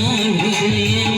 रे